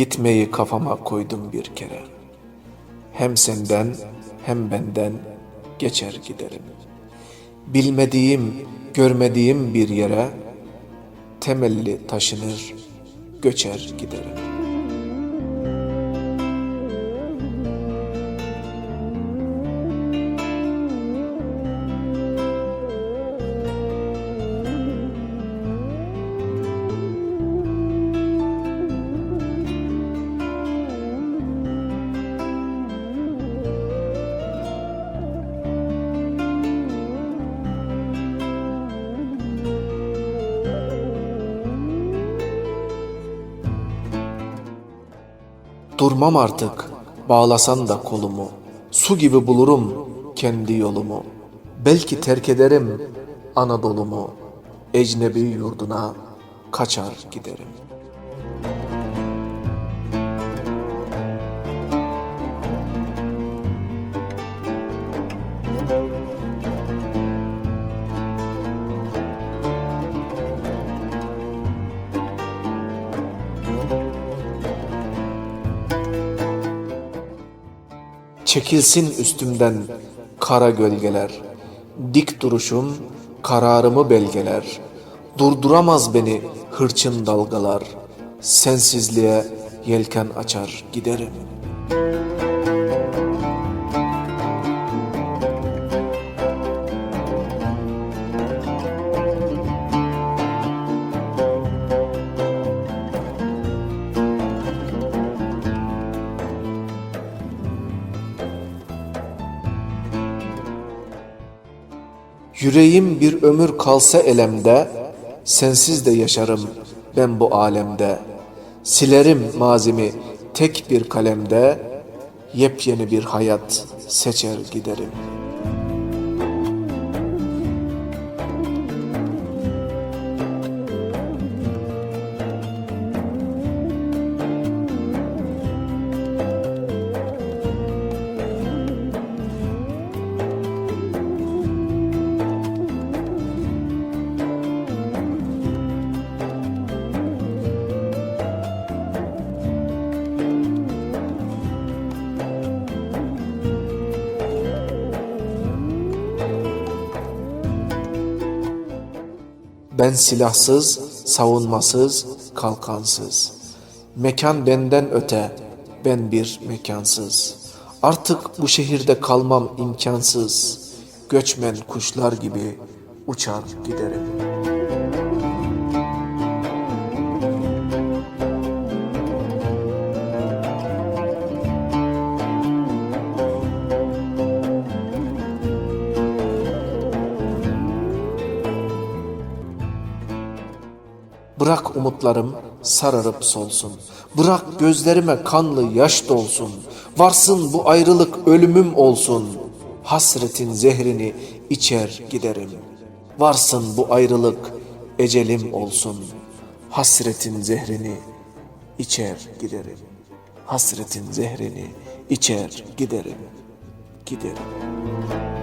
Gitmeyi kafama koydum bir kere. Hem senden hem benden geçer giderim. Bilmediğim, görmediğim bir yere temelli taşınır, göçer giderim. Durmam artık, bağlasan da kolumu. Su gibi bulurum kendi yolumu. Belki terk ederim Anadolu'mu. Ecnebi yurduna kaçar giderim. Çekilsin üstümden kara gölgeler. Dik duruşum kararımı belgeler. Durduramaz beni hırçın dalgalar. Sensizliğe yelken açar giderim. Yüreğim bir ömür kalsa elemde, sensiz de yaşarım ben bu alemde. Silerim mazimi tek bir kalemde, yepyeni bir hayat seçer giderim. Ben silahsız, savunmasız, kalkansız. Mekan benden öte, ben bir mekansız. Artık bu şehirde kalmam imkansız. Göçmen kuşlar gibi uçar giderim. Bırak umutlarım sararıp solsun. Bırak gözlerime kanlı yaş dolsun. Varsın bu ayrılık ölümüm olsun. Hasretin zehrini içer giderim. Varsın bu ayrılık ecelim olsun. Hasretin zehrini içer giderim. Hasretin zehrini içer giderim. Giderim.